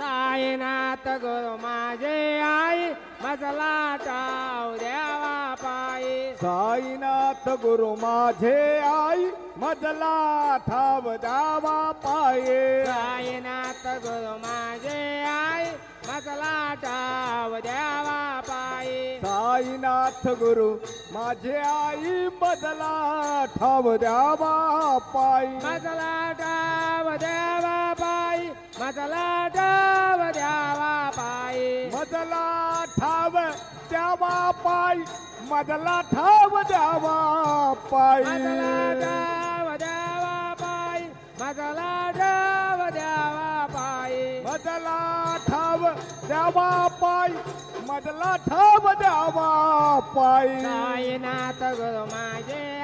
साईनाथ गुरु माझे आई मजला टाव द्यावा पायी. साईनाथ गुरु माझे आई मजला ठाव द्यावा पाये. साईनाथ गुरु माझे आई मजला टाव द्यावा पायी. साईनाथ गुरु माझे आई मजला ठाव द्यावा पायी. मजला टाव द्यावा मजला टाव द्यावा पायी. मजला ठाव द्यावा पायी. मजला ठाव द्यावा पायी. मजला टाव द्यावा पायी. मजला टाव द्यावा पायी. मजला ठाव द्यावा पायी. मजला ठाव द्यावा पायी. साईनाथ गुरु माझे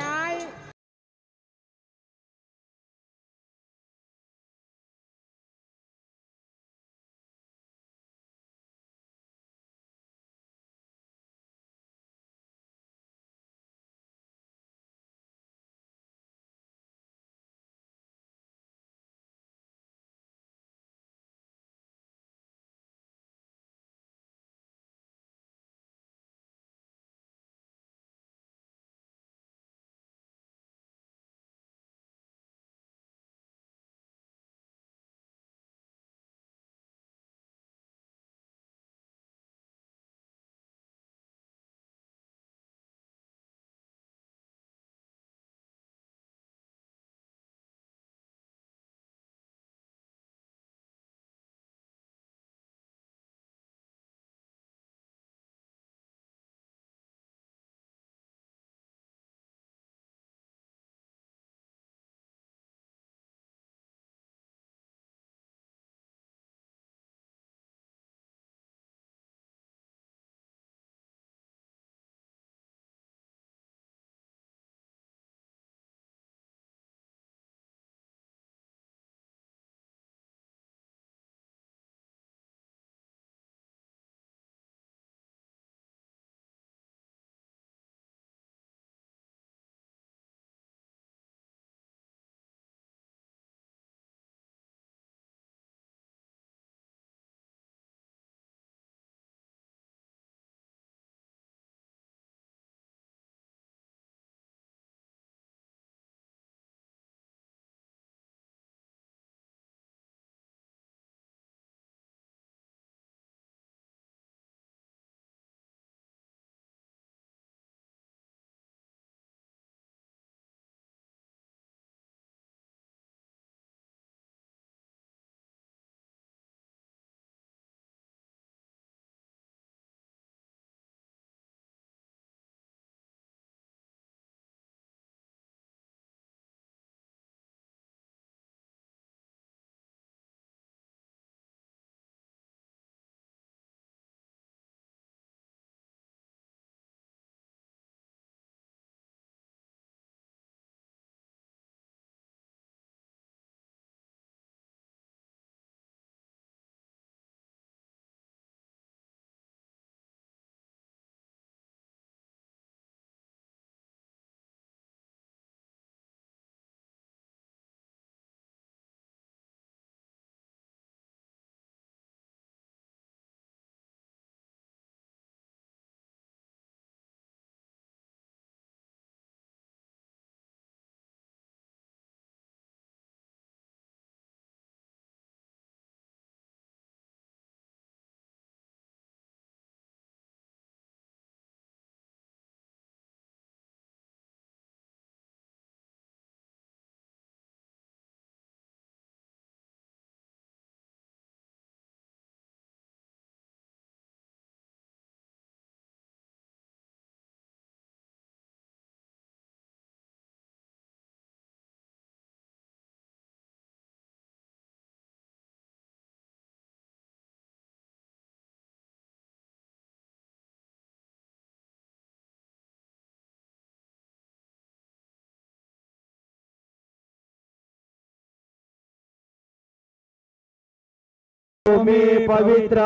मी पवित्र।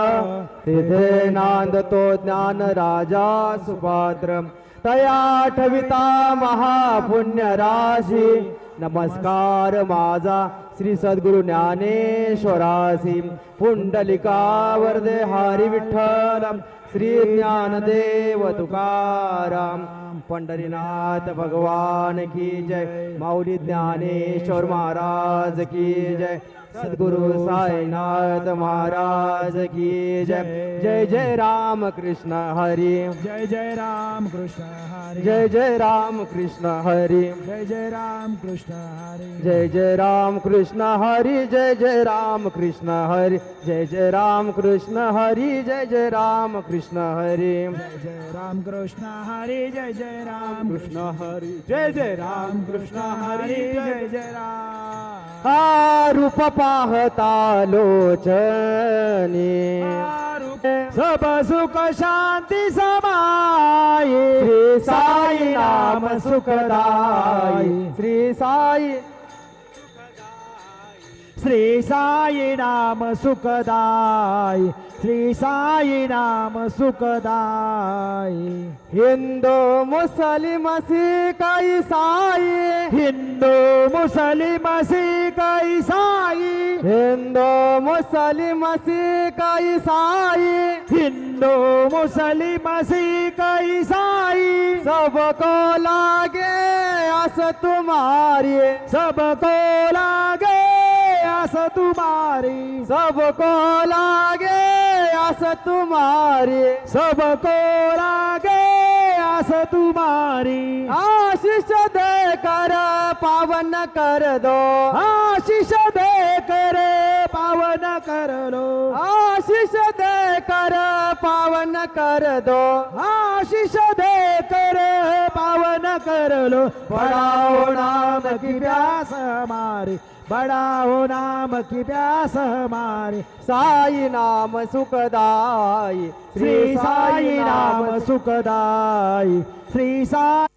तिथे नांदतो ज्ञान राजा सुपात्र तया ठविता महापुण्य राशी। नमस्कार माझा श्री सद्गुरु ज्ञानेश्वरासी। पुंडलिका वरदे हरी विठ्ठल श्री ज्ञानदेव तुकाराम। पंढरीनाथ भगवान की जय। माऊली ज्ञानेश्वर महाराज की जय। सद्गुरु साईनाथ महाराज की जय जय जय राम कृष्ण हरी जय जय राम कृष्ण हरी जय जय राम कृष्ण हरी जय जय राम कृष्ण हरी जय जय राम कृष्ण हरी जय जय राम कृष्ण हरी जय जय राम कृष्ण हरी जय जय राम कृष्ण हरी जय जय राम कृष्ण हरी जय जय राम कृष्ण हरी जय जय राम कृष्ण हरी जय जय राम हा रूप पाहता लोचनी सब सुख शांती समाये। श्री साई नाम सुखदाई श्री साई श्री साई नाम सुखदाय। श्री साई नाम सुखदाय। हिंदू मुस्लिम सिख ईसाई। हिंदू मुसली मासी काही साई। हिंदू मुसली मासी काही साई। हिंदू मुसली मासी काही साई। सबको लागे आस तुम्हारी। सबको लागे आस तुम्हारी। सबको लागे अस तुम्हारी। सबको लागे तुम्हारी। आशीष दे कर पावन कर दो। आशीष दे कर पावन कर लो आशीष दे कर पावन कर दो। आशीष दे कर पावन करलो. बड़ाओ नाम की प्यास हमारी बड़ाओ नाम की प्यास हमारी साई नाम सुखदाई श्री साई नाम सुखदाई श्री साई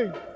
Hey!